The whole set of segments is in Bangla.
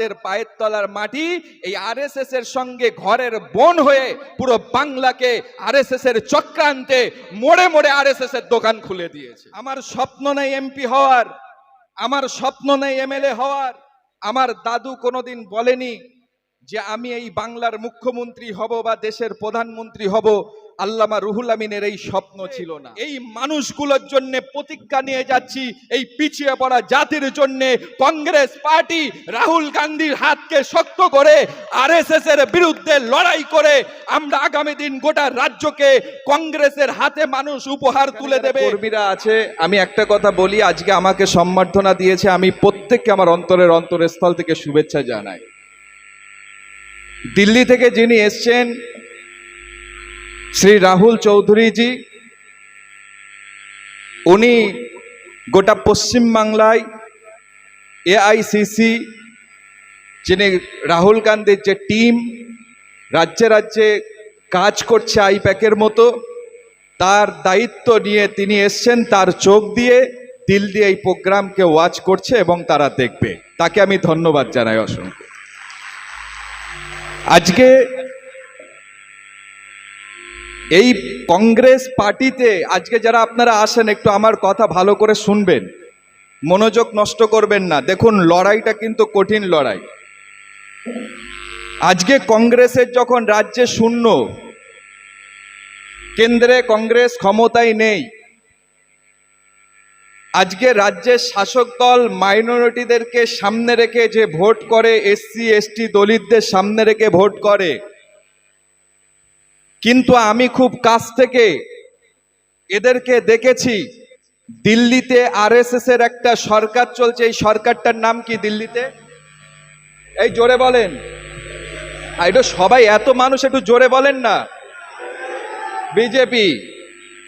আমাদের পায়ের তলার মাটি এই আরএসএস এর সঙ্গে ঘরের বোন হয়ে পুরো বাংলাকে আরএসএস এর চক্রান্তে মোড়ে মোড়ে আরএসএস এর দোকান খুলে দিয়েছে। আমার স্বপ্ন নেই এমপি হওয়ার, আমার স্বপ্ন নেই এমএলএ হওয়ার। আমার দাদু কোনোদিন বলেনি যে আমি এই বাংলার মুখ্যমন্ত্রী হব বা দেশের প্রধানমন্ত্রী হব। আল্লামা রুহুল আমিনের এই স্বপ্ন ছিল না। এই মানুষগুলোর জন্য প্রতিজ্ঞা নিয়ে যাচ্ছি এই পিছিয়ে পড়া জাতির জন্য কংগ্রেস পার্টি রাহুল গান্ধীর হাতকে শক্ত করে আরএসএস এর বিরুদ্ধে লড়াই করে আমরা আগামী দিন গোটা রাজ্যকে কংগ্রেসের হাতে মানুষ উপহার তুলে দেবে। কর্মীরা আছে আমি একটা কথা বলি আজকে আমাকে সম্বর্ধনা দিয়েছে আমি প্রত্যেককে আমার অন্তরের অন্তরের স্থল থেকে শুভেচ্ছা জানাই। দিল্লি থেকে যিনি এসছেন শ্রী রাহুল চৌধুরীজি উনি গোটা পশ্চিমবাংলায় এআইসিসি যিনি রাহুল গান্ধীর যে টিম, রাজ্যে রাজ্যে কাজ করছে আইপ্যাকের মতো, তার দায়িত্ব নিয়ে তিনি এসছেন, তার চোখ দিয়ে দিল দিয়ে এই প্রোগ্রামকে ওয়াচ করছে এবং তারা দেখবে। তাকে আমি ধন্যবাদ জানাই অসংখ্য। আজকে এই কংগ্রেস পার্টিতে আজকে যারা আপনারা আসেন, একটু আমার কথা ভালো করে শুনবেন। মনোযোগ নষ্ট করবেন না। দেখুন, লড়াইটা কিন্তু কঠিন লড়াই। আজকে কংগ্রেসের যখন রাজ্যে শূন্য, কেন্দ্রে কংগ্রেস ক্ষমতায় নেই। আজকে রাজ্যের শাসক দল মাইনরিটিদেরকে সামনে রেখে যে ভোট করে, এসসি, এসটি, দলিতদের সামনে রেখে ভোট করে কিন্তু আমি খুব কাছ থেকে এদেরকে দেখেছি। দিল্লিতে আরএসএস এর একটা সরকার চলছে। এই সরকারটার নাম কি দিল্লিতে? এই জোরে বলেন। এটা সবাই এত মানুষ একটু জোরে বলেন না। বিজেপি,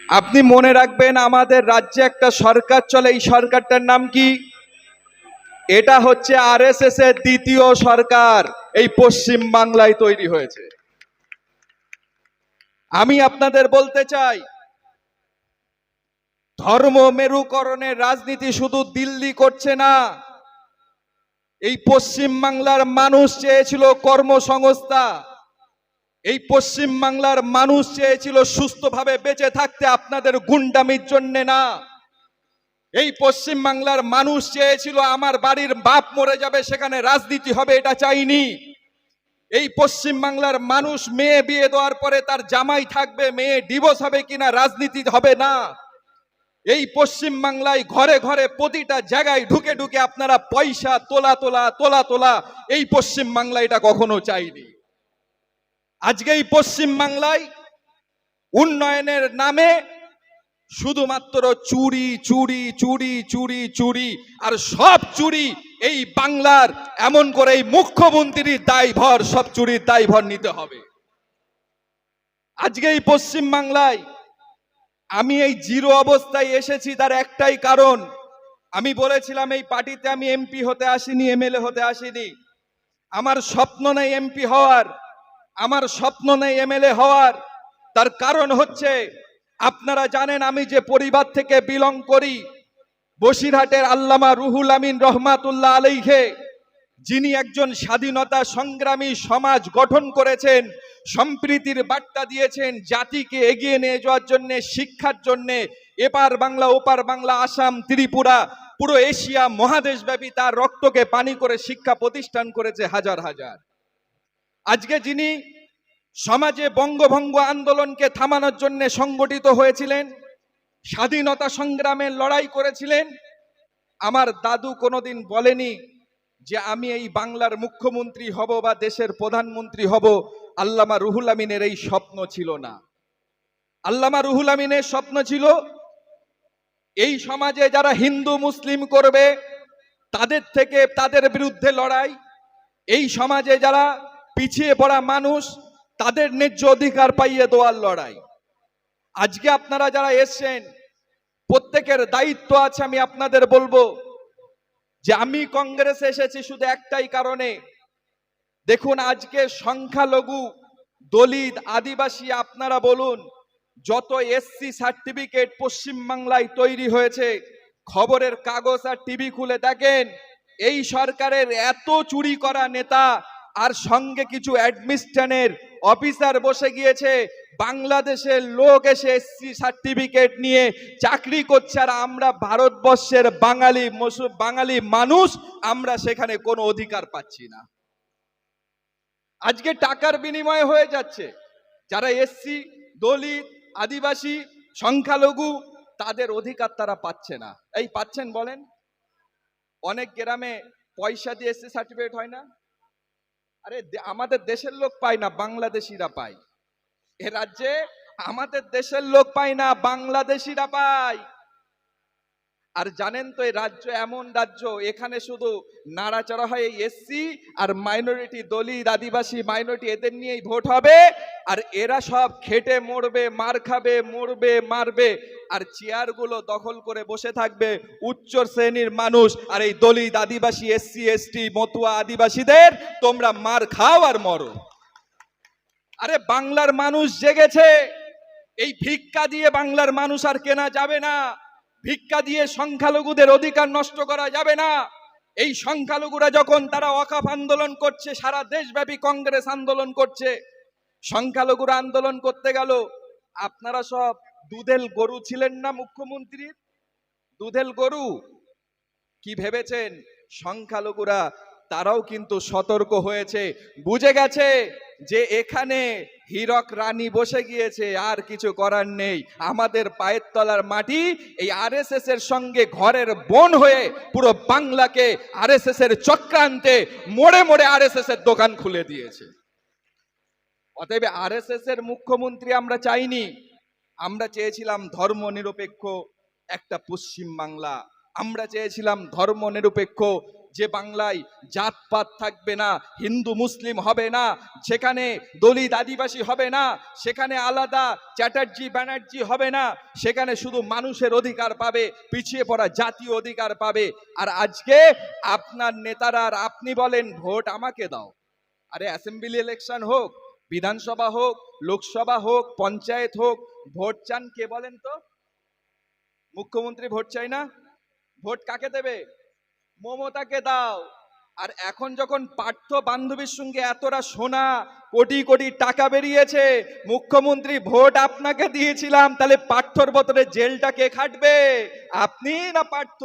আপনি মনে রাখবেন আমাদের রাজ্যে একটা সরকার চলে। এই সরকারটার নাম কি? এটা হচ্ছে আরএসএস এর দ্বিতীয় সরকার। এই পশ্চিম বাংলায় তৈরি হয়েছে। আমি আপনাদের বলতে চাই, ধর্ম মেরুকরণের রাজনীতি শুধু দিল্লি করছে না, এই পশ্চিম বাংলার মানুষ চেয়েছিল কর্মসংস্থা, এই পশ্চিম বাংলার মানুষ চেয়েছিল সুস্থভাবে বেঁচে থাকতে আপনাদের গুন্ডামির জন্য না, এই পশ্চিম বাংলার মানুষ চেয়েছিল আমার বাড়ির বাপ মরে যাবে সেখানে রাজনীতি হবে এটা চাইনি। এই পশ্চিম বাংলার মানুষ মেয়ে বিয়ে দেওয়ার পরে তার জামাই থাকবে, মেয়ে ডিভোর্স হবে কিনা রাজনীতি হবে না। এই পশ্চিম বাংলায় ঘরে ঘরে প্রতিটা জায়গায় ঢুকে ঢুকে আপনারা পয়সা তোলা তোলা তোলা তোলা এই পশ্চিম বাংলা এটা কখনো চাইনি। আজকে এই পশ্চিম বাংলায় উন্নয়নের নামে শুধুমাত্র চুরি চুরি চুরি চুরি চুরি আর সব চুরি এই বাংলার এমন করে এই মুখ্যমন্ত্রীর দায়ভর, সব চুরির দায়ভর নিতে হবে। আজকে এই পশ্চিম বাংলায় আমি এই জিরো অবস্থায় এসেছি তার একটাই কারণ। আমি বলেছিলাম এই পার্টিতে আমি এমপি হতে আসিনি, এমএলএ হতে আসিনি। আমার স্বপ্ন নেই এমপি হওয়ার, আমার স্বপ্ন নেই এমএলএ হওয়ার। তার কারণ হচ্ছে, আপনারা জানেন আমি যে পরিবার থেকে বিলং করি বসিরহাটের আল্লামা রুহুল আমিন রহমাতুল্লাহ আলাইহে, যিনি একজন স্বাধীনতা সংগ্রামী সমাজ গঠন করেছেন, সম্প্রীতির বার্তা দিয়েছেন, জাতিকে এগিয়ে নিয়ে যাওয়ার জন্য, শিক্ষার জন্য, এপার বাংলা, ওপার বাংলা, আসাম, ত্রিপুরা, পুরো এশিয়া মহাদেশব্যাপী তার রক্তকে পানি করে শিক্ষা প্রতিষ্ঠান করেছে হাজার হাজার। আজকে যিনি সমাজে বঙ্গভঙ্গ আন্দোলনকে থামানোর জন্য সংগঠিত হয়েছিলেন স্বাধীনতা সংগ্রামের লড়াই করেছিলেন। আমার দাদু কোনোদিন বলেনি যে আমি এই বাংলার মুখ্যমন্ত্রী হব বা দেশের প্রধানমন্ত্রী হব। আল্লামা রুহুল আমিনের এই স্বপ্ন ছিল না। আল্লামা রুহুল আমিনের স্বপ্ন ছিল, এই সমাজে যারা হিন্দু, মুসলিম করবে, তাদের থেকে তাদের বিরুদ্ধে লড়াই। এই সমাজে যারা পিছিয়ে পড়া মানুষ, তাদের ন্যায্য অধিকার পাইয়ে দেওয়ার লড়াই। আজকে আপনারা যারা এসছেন, প্রত্যেকের দায়িত্ব আছে, আমি আপনাদের বলব যে আমি কংগ্রেসে এসেছি শুধু একটাই কারণে। দেখুন, আজকে সংখ্যালঘু, দলিত, আদিবাসী, আপনারা বলুন, যত এসসি সার্টিফিকেট পশ্চিম বাংলায় তৈরি হয়েছে, খবরের কাগজ আর টিভি খুলে দেখেন, এই সরকারের এত চুরি করা নেতা আর সঙ্গে কিছু অ্যাডমিনিস্ট্রেশনের অফিসার বসে গিয়েছে। বাংলাদেশের লোক এসে এসসি সার্টিফিকেট নিয়ে চাকরি করছে আর আমরা ভারতবর্ষের বাঙালি বাঙালি মানুষ, আমরা সেখানে কোনো অধিকার পাচ্ছি না। আজকে টাকার বিনিময়ে হয়ে যাচ্ছে। যারা এসসি দলিত, আদিবাসী, সংখ্যালঘু, তাদের অধিকার তারা পাচ্ছে না। এই পাচ্ছেন বলেন? অনেক গ্রামে পয়সা দিয়ে এসসি সার্টিফিকেট হয় না? আরে আমাদের দেশের লোক পায় না, বাংলাদেশিরা পায়। এ রাজ্যে আমাদের দেশের লোক পায় না, বাংলাদেশিরা পায়। আর জানেন তো এই রাজ্য এমন রাজ্য, এখানে শুধু নাড়াচাড়া হয় এই এসসি আর মাইনরিটি দলিত আদিবাসী মাইনরিটি এদের নিয়েই ভোট হবে। আর এরা সব খেটে, মরবে, মার খাবে, মরবে, মারবে। আর চেয়ারগুলো দখল করে বসে থাকবে উচ্চ শ্রেণির মানুষ। আর এই দলিত আদিবাসী এসসি, এসটি, মতুয়া আদিবাসীদের তোমরা মার খাও আর মরো। আরে বাংলার মানুষ জেগেছে। এই ভিক্ষা দিয়ে বাংলার মানুষ আর কেনা যাবে না। ভিক্ষা দিয়ে সংখ্যালঘুদের অধিকার নষ্ট করা যাবে না। এই সংখ্যালঘুরা যখন তারা অকাপ আন্দোলন করছে, সারা দেশব্যাপী কংগ্রেস আন্দোলন করছে, সংখ্যালঘুরা আন্দোলন করতে গেল। আপনারা সব দুধেল গরু ছিলেন না মুখ্যমন্ত্রীর? দুধেল গরু? কি ভেবেছেন? সংখ্যালঘুরা, তারাও কিন্তু সতর্ক হয়েছে। বুঝে গেছে যে এখানে হীরক রানী বসে গিয়েছে, আর কিছু করার নেই। আমাদের পায়ের তলার মাটি এই আরএসএস এর সঙ্গে ঘরের বোন হয়ে পুরো বাংলাকে আরএসএস এর চক্রান্তে মোড়ে মোড়ে আরএসএস এর দোকান খুলে দিয়েছে। অতএব আরএসএস এর মুখ্যমন্ত্রী আমরা চাইনি। আমরা চেয়েছিলাম ধর্ম নিরপেক্ষ একটা পশ্চিম বাংলা। আমরা চেয়েছিলাম ধর্ম নিরপেক্ষ যে বাংলায় জাতপাত থাকবে না, হিন্দু, মুসলিম হবে না সেখানে দলিত আদিবাসী হবে না, সেখানে আলাদা চ্যাটার্জি, ব্যানার্জি হবে না, সেখানে শুধু মানুষের অধিকার পাবে, পিছিয়ে পড়া জাতীয় অধিকার পাবে। আর আজকে আপনার নেতারা আর আপনি বলেন, ভোট আমাকে দাও। আরে অ্যাসেম্বলি ইলেকশন হোক, বিধানসভা হোক, লোকসভা হোক, পঞ্চায়েত হোক ভোট চান কে বলেন তো? মুখ্যমন্ত্রী ভোট চাই না? ভোট কাকে দেবে? মমতাকে দাও। আর এখন যখন পার্থ বান্ধবীর সঙ্গে এতটা সোনা, কোটি কোটি টাকা বেরিয়েছে, মুখ্যমন্ত্রী ভোট আপনাকে দিয়েছিলাম, তাহলে পার্থর বদলে জেলটা কে খাটবে? আপনি না পার্থ?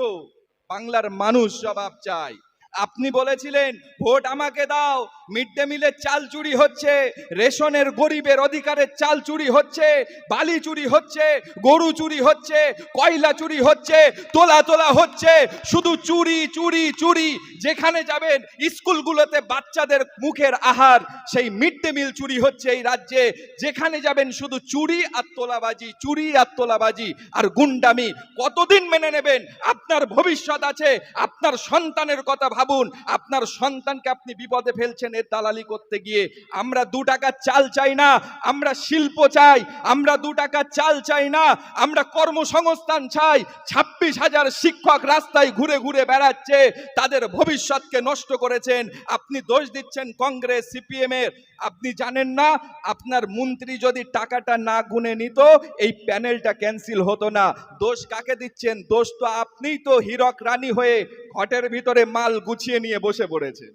বাংলার মানুষ জবাব চাই আপনি বলেছিলেন, ভোট আমাকে দাও মিড ডে মিলের চাল চুরি হচ্ছে, রেশনের গরিবের অধিকারের চাল চুরি হচ্ছে, বালি চুরি হচ্ছে, গরু চুরি হচ্ছে, কয়লা চুরি হচ্ছে, তোলা তোলা হচ্ছে, শুধু চুরি চুরি চুরি। যেখানে যাবেন, স্কুলগুলোতে বাচ্চাদের মুখের আহার, সেই মিড ডে মিল চুরি হচ্ছে এই রাজ্যে। যেখানে যাবেন, শুধু চুরি আর তোলাবাজি, চুরি আর তোলাবাজি। আর গুন্ডামি, কতদিন মেনে নেবেন? আপনার ভবিষ্যৎ আছে, আপনার সন্তানের কথা ভাবুন। আপনার সন্তানকে আপনি বিপদে ফেলছেন এর দালালি করতে গিয়ে আমরা দু টাকা চাল চাই না, আমরা শিল্প চাই, আমরা দু টাকা চাল চাই না, আমরা কর্মসংস্থান চাই, ছাব্বিশ হাজার শিক্ষক রাস্তায় ঘুরে ঘুরে বেড়াচ্ছে, তাদের ভবিষ্যৎকে নষ্ট করেছেন, আপনি দোষ দিচ্ছেন কংগ্রেস, সিপিএম এর। আপনি জানেন না, আপনার মন্ত্রী যদি টাকাটা না গুনে নিত, এই প্যানেলটা ক্যান্সেল হতো না। দোষ কাকে দিচ্ছেন? দোষ তো আপনিই তো হীরক রানী হয়ে ঘটের ভিতরে মাল গুছিয়ে নিয়ে বসে পড়েছেন।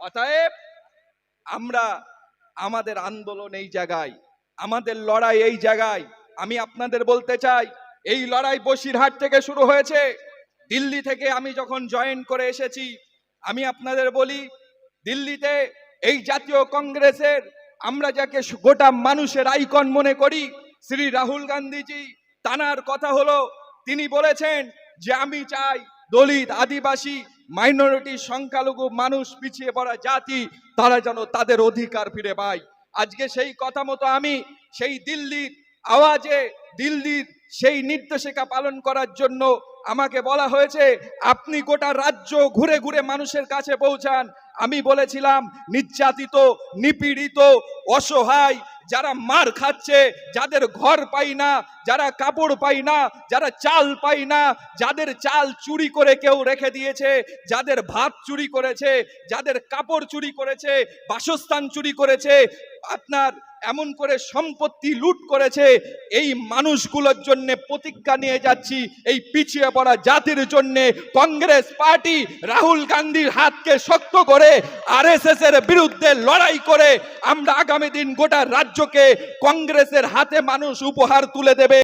অতএব আমরা আমাদের আন্দোলন এই জায়গায়, আমাদের লড়াই এই জায়গায়। আমি আপনাদের বলতে চাই, এই লড়াই বসিরহাট থেকে শুরু হয়েছে। দিল্লি থেকে আমি যখন জয়েন করে এসেছি, আমি আপনাদের বলি, দিল্লিতে এই জাতীয় কংগ্রেসের আমরা যাকে গোটা মানুষের আইকন মনে করি, শ্রী রাহুল গান্ধীজি, তানার কথা হলো, তিনি বলেছেন যে আমি চাই দলিত আদিবাসী মাইনরিটি সংখ্যালঘু মানুষ পিছিয়ে পড়া জাতি, তারা যেন তাদের অধিকার ফিরে পায়। আজকে সেই কথা মতো আমি সেই দিল্লির আওয়াজে, দিল্লির সেই নির্দেশিকা পালন করার জন্য আমাকে বলা হয়েছে, আপনি গোটা রাজ্য ঘুরে ঘুরে মানুষের কাছে পৌঁছান। আমি বলেছিলাম, নির্যাতিত, নিপীড়িত, অসহায় যারা মার খাচ্ছে, যাদের ঘর পাই না, যারা কাপড় পাই না, যারা চাল পাই না, যাদের চাল চুরি করে কেউ রেখে দিয়েছে, যাদের ভাত চুরি করেছে, যাদের কাপড় চুরি করেছে, বাসস্থান চুরি করেছে আপনার এমন করে সম্পত্তি লুট করেছে, এই মানুষগুলোর জন্য প্রতিজ্ঞা নিয়ে যাচ্ছি, এই পিছিয়ে পড়া জাতির জন্য কংগ্রেস পার্টি রাহুল গান্ধীর হাতকে শক্ত করে আরএসএস এর বিরুদ্ধে লড়াই করে, আমরা আগামী দিন গোটা রাজ্যকে কংগ্রেসের হাতে মানুষ উপহার তুলে দেবে।